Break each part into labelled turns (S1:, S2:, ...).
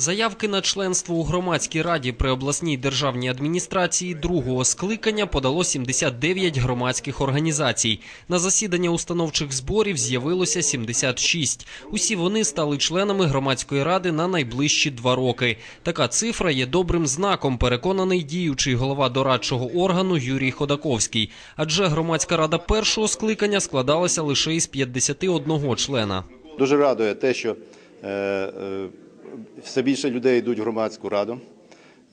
S1: Заявки на членство у громадській раді при обласній державній адміністрації другого скликання подало 79 громадських організацій. На засідання установчих зборів з'явилося 76. Усі вони стали членами громадської ради на найближчі два роки. Така цифра є добрим знаком, переконаний діючий голова дорадчого органу Юрій Ходаковський. Адже громадська рада першого скликання складалася лише із 51 члена.
S2: Дуже радує те, що е, е, все більше людей йдуть в громадську раду.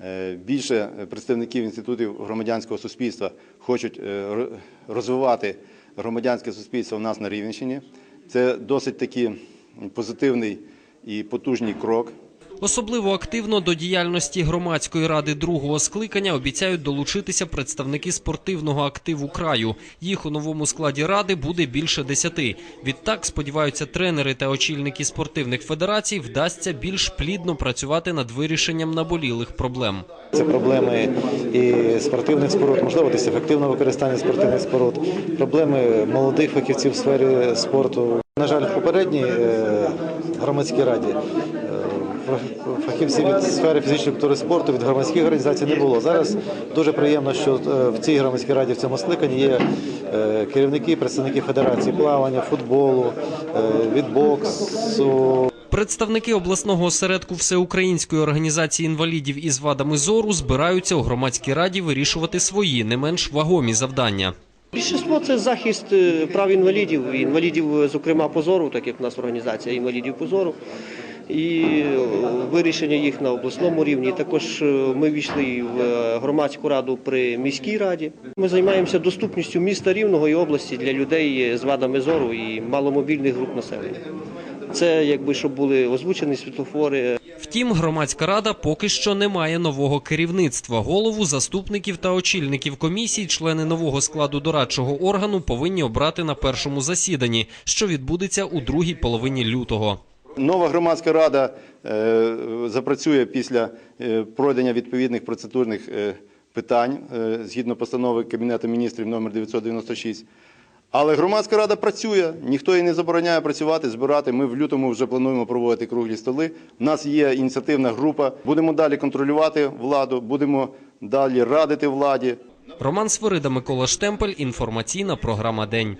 S2: Е, Більше представників інститутів громадянського суспільства хочуть е, розвивати громадянське суспільство у нас на Рівенщині. Це досить такий позитивний і потужний крок.
S1: Особливо активно до діяльності громадської ради другого скликання обіцяють долучитися представники спортивного активу краю. Їх у новому складі ради буде більше десяти. Відтак, сподіваються, тренери та очільники спортивних федерацій вдасться більш плідно працювати над вирішенням наболілих проблем.
S3: Це проблеми і спортивних споруд, можливості ефективного використання спортивних споруд, проблеми молодих фахівців в сфері спорту. На жаль, в попередній е, громадській раді е, фахівців від сфери фізичної культури спорту від громадських організацій не було. Зараз дуже приємно, що е, в цій громадській раді в цьому скликанні є е, керівники, представники федерації плавання, футболу, е, від боксу.
S1: Представники обласного осередку Всеукраїнської організації інвалідів із вадами зору збираються у громадській раді вирішувати свої не менш вагомі завдання.
S4: Більшість це захист прав інвалідів, інвалідів, зокрема, позору, так як в нас організація інвалідів позору. І вирішення їх на обласному рівні. Також е, ми війшли в е, громадську раду при міській раді. Ми займаємося доступністю міста Рівного і області для людей з вадами зору і маломобільних груп населення. Це якби щоб були озвучені світлофори,
S1: Втім, громадська рада поки що не має нового керівництва. Голову, заступників та очільників комісій, члени нового складу дорадчого органу повинні обрати на першому засіданні, що відбудеться у другій половині лютого.
S2: Нова громадська рада е, запрацює після е, пройдення відповідних процедурних е, питань згідно постанови Кабінету міністрів номер 996. Але громадська рада працює, ніхто їй не забороняє працювати, збирати. Ми в лютому вже плануємо проводити круглі столи. У нас є ініціативна група. Будемо далі контролювати владу, будемо далі радити владі.
S1: Роман Свирида, Микола Штемпель. Інформаційна програма День.